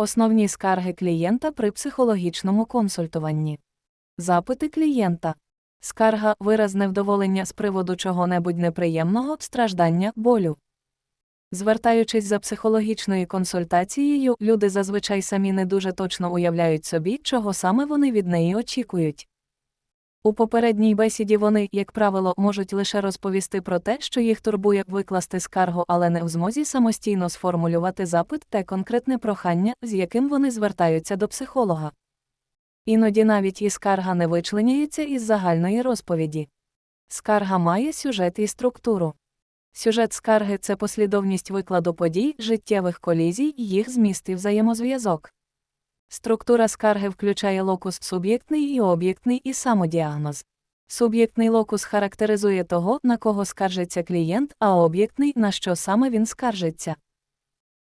Основні скарги клієнта при психологічному консультуванні. Запити клієнта. Скарга вираз невдоволення з приводу чого-небудь неприємного, страждання, болю. Звертаючись за психологічною консультацією, люди зазвичай самі не дуже точно уявляють собі, чого саме вони від неї очікують. У попередній бесіді вони, як правило, можуть лише розповісти про те, що їх турбує викласти скаргу, але не в змозі самостійно сформулювати запит та конкретне прохання, з яким вони звертаються до психолога. Іноді навіть і скарга не вичленяється із загальної розповіді. Скарга має сюжет і структуру. Сюжет скарги це послідовність викладу подій, життєвих колізій, їх зміст і взаємозв'язок. Структура скарги включає локус суб'єктний і об'єктний і самодіагноз. Суб'єктний локус характеризує того, на кого скаржиться клієнт, а об'єктний на що саме він скаржиться.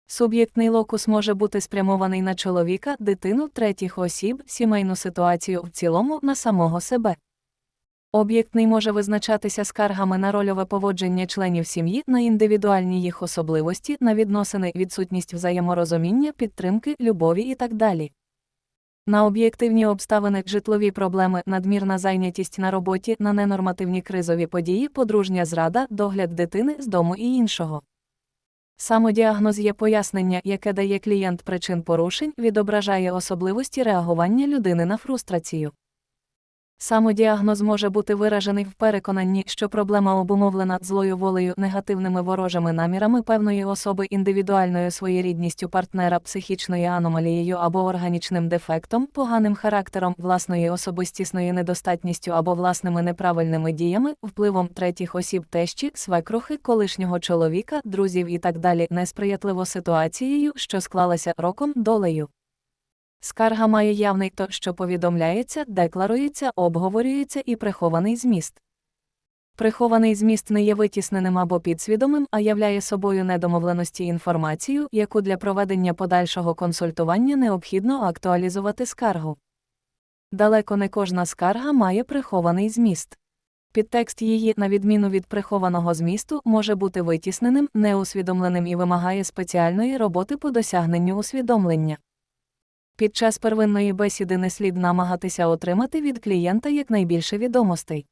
Суб'єктний локус може бути спрямований на чоловіка, дитину, третіх осіб, сімейну ситуацію в цілому на самого себе. Об'єктний може визначатися скаргами на рольове поводження членів сім'ї, на індивідуальні їх особливості, на відносини, відсутність взаєморозуміння, підтримки, любові і так далі. На об'єктивні обставини, житлові проблеми, надмірна зайнятість на роботі, на ненормативні кризові події, подружня зрада, догляд дитини з дому і іншого. Самодіагноз є пояснення, яке дає клієнт причин порушень, відображає особливості реагування людини на фрустрацію. Самодіагноз може бути виражений в переконанні, що проблема обумовлена злою волею, негативними ворожими намірами певної особи індивідуальною своєрідністю партнера, психічною аномалією або органічним дефектом, поганим характером, власної особистісною недостатністю або власними неправильними діями, впливом третіх осіб тещі, свекрухи, колишнього чоловіка, друзів і так далі, несприятливо ситуацією, що склалася роком долею. Скарга має явний то, що повідомляється, декларується, обговорюється і прихований зміст. Прихований зміст не є витісненим або підсвідомим, а являє собою недомовленості інформацію, яку для проведення подальшого консультування необхідно актуалізувати скаргу. Далеко не кожна скарга має прихований зміст. Підтекст її, на відміну від прихованого змісту, може бути витісненим, неусвідомленим і вимагає спеціальної роботи по досягненню усвідомлення. Під час первинної бесіди не слід намагатися отримати від клієнта якнайбільше відомостей.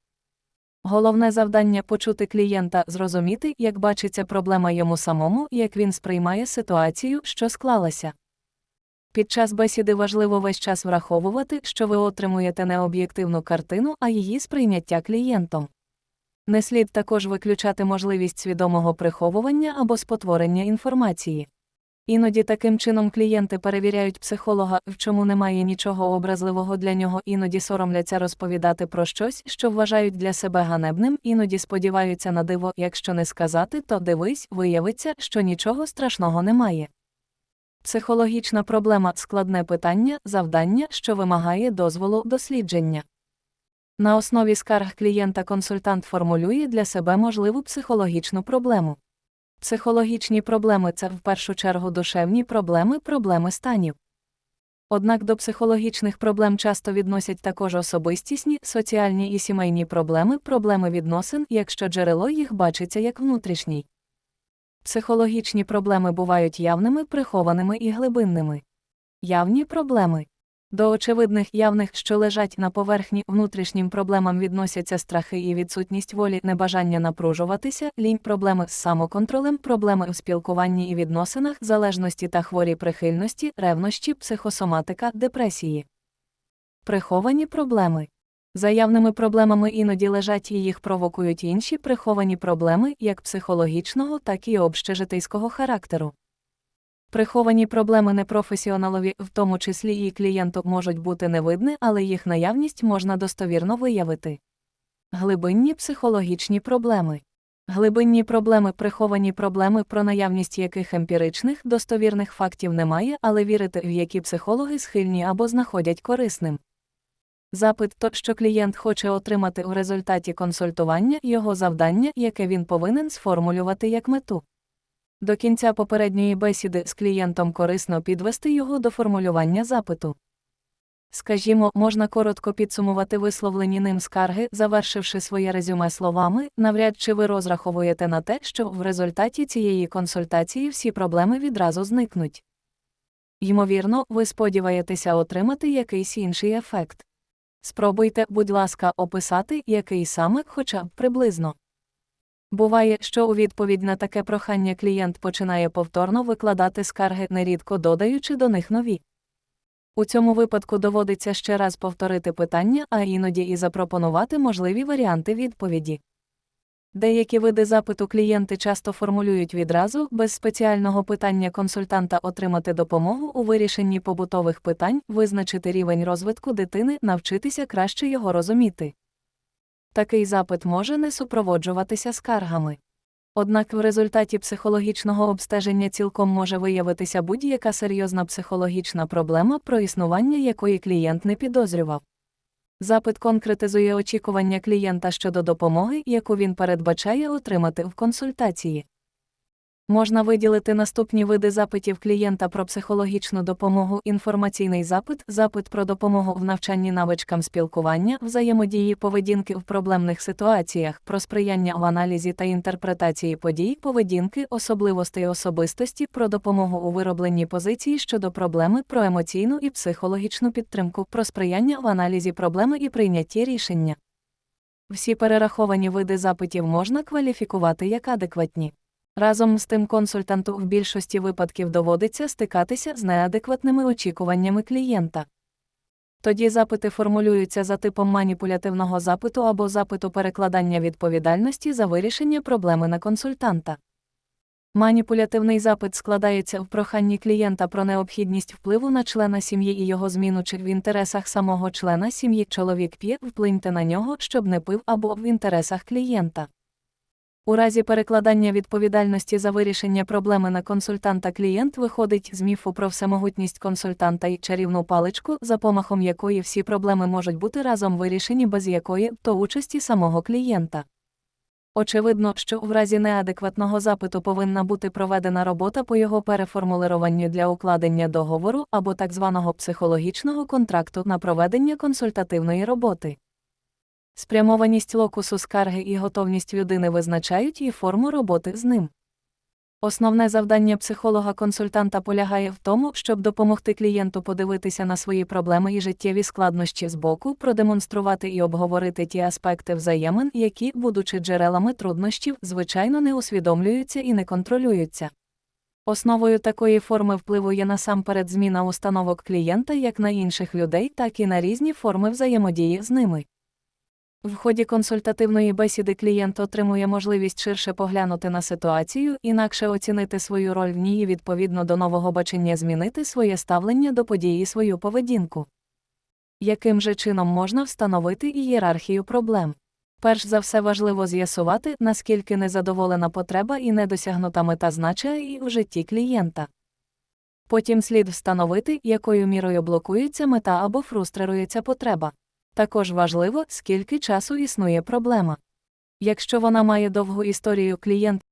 Головне завдання почути клієнта, зрозуміти, як бачиться проблема йому самому, як він сприймає ситуацію, що склалася. Під час бесіди важливо весь час враховувати, що ви отримуєте не об'єктивну картину, а її сприйняття клієнтом. Не слід також виключати можливість свідомого приховування або спотворення інформації. Іноді таким чином клієнти перевіряють психолога, в чому немає нічого образливого для нього, іноді соромляться розповідати про щось, що вважають для себе ганебним, іноді сподіваються на диво, якщо не сказати, то дивись, виявиться, що нічого страшного немає. Психологічна проблема складне питання, завдання, що вимагає дозволу дослідження. На основі скарг клієнта консультант формулює для себе можливу психологічну проблему. Психологічні проблеми це в першу чергу душевні проблеми, проблеми станів. Однак до психологічних проблем часто відносять також особистісні, соціальні і сімейні проблеми, проблеми відносин, якщо джерело їх бачиться як внутрішній. Психологічні проблеми бувають явними, прихованими і глибинними. Явні проблеми до очевидних явних, що лежать на поверхні внутрішнім проблемам відносяться страхи і відсутність волі, небажання напружуватися, лінь, проблеми з самоконтролем, проблеми у спілкуванні і відносинах, залежності та хворі прихильності, ревнощі, психосоматика, депресії. Приховані проблеми. За явними проблемами іноді лежать і їх провокують інші приховані проблеми як психологічного, так і общежитейського характеру. Приховані проблеми непрофесіоналові, в тому числі і клієнту, можуть бути невидні, але їх наявність можна достовірно виявити. Глибинні психологічні проблеми. Глибинні проблеми, приховані проблеми, про наявність яких емпіричних, достовірних фактів немає, але вірити, в які психологи схильні або знаходять корисним. Запит то, що клієнт хоче отримати у результаті консультування, його завдання, яке він повинен сформулювати як мету. До кінця попередньої бесіди з клієнтом корисно підвести його до формулювання запиту. Скажімо, можна коротко підсумувати висловлені ним скарги, завершивши своє резюме словами, навряд чи ви розраховуєте на те, що в результаті цієї консультації всі проблеми відразу зникнуть. Ймовірно, ви сподіваєтеся отримати якийсь інший ефект. Спробуйте, будь ласка, описати, який саме, хоча б приблизно. Буває, що у відповідь на таке прохання клієнт починає повторно викладати скарги, нерідко додаючи до них нові. У цьому випадку доводиться ще раз повторити питання, а іноді і запропонувати можливі варіанти відповіді. Деякі види запиту клієнти часто формулюють відразу, без спеціального питання консультанта отримати допомогу у вирішенні побутових питань, визначити рівень розвитку дитини, навчитися краще його розуміти. Такий запит може не супроводжуватися скаргами. Однак в результаті психологічного обстеження цілком може виявитися будь-яка серйозна психологічна проблема, про існування якої клієнт не підозрював. Запит конкретизує очікування клієнта щодо допомоги, яку він передбачає отримати в консультації. Можна виділити наступні види запитів клієнта про психологічну допомогу: інформаційний запит, запит про допомогу в навчанні навичкам спілкування, взаємодії поведінки в проблемних ситуаціях, про сприяння в аналізі та інтерпретації подій, поведінки, особливостей особистості, про допомогу у виробленні позиції щодо проблеми, про емоційну і психологічну підтримку, про сприяння в аналізі проблеми і прийнятті рішення. Всі перераховані види запитів можна кваліфікувати як адекватні. Разом з тим консультанту в більшості випадків доводиться стикатися з неадекватними очікуваннями клієнта. Тоді запити формулюються за типом маніпулятивного запиту або запиту перекладання відповідальності за вирішення проблеми на консультанта. Маніпулятивний запит складається в проханні клієнта про необхідність впливу на члена сім'ї і його зміну чи в інтересах самого члена сім'ї чоловік п'є, вплиньте на нього, щоб не пив або в інтересах клієнта. У разі перекладання відповідальності за вирішення проблеми на консультанта клієнт виходить з міфу про всемогутність консультанта і чарівну паличку, за помахом якої всі проблеми можуть бути разом вирішені без якої то участі самого клієнта. Очевидно, що в разі неадекватного запиту повинна бути проведена робота по його переформулируванню для укладення договору або так званого психологічного контракту на проведення консультативної роботи. Спрямованість локусу скарги і готовність людини визначають і форму роботи з ним. Основне завдання психолога-консультанта полягає в тому, щоб допомогти клієнту подивитися на свої проблеми і життєві складнощі збоку, продемонструвати і обговорити ті аспекти взаємин, які, будучи джерелами труднощів, звичайно не усвідомлюються і не контролюються. Основою такої форми впливу є насамперед зміна установок клієнта як на інших людей, так і на різні форми взаємодії з ними. В ході консультативної бесіди клієнт отримує можливість ширше поглянути на ситуацію, інакше оцінити свою роль в ній і відповідно до нового бачення змінити своє ставлення до події і свою поведінку. Яким же чином можна встановити ієрархію проблем? Перш за все важливо з'ясувати, наскільки незадоволена потреба і недосягнута мета значає і в житті клієнта. Потім слід встановити, якою мірою блокується мета або фрустрирується потреба. Також важливо, скільки часу існує проблема. Якщо вона має довгу історію, клієнт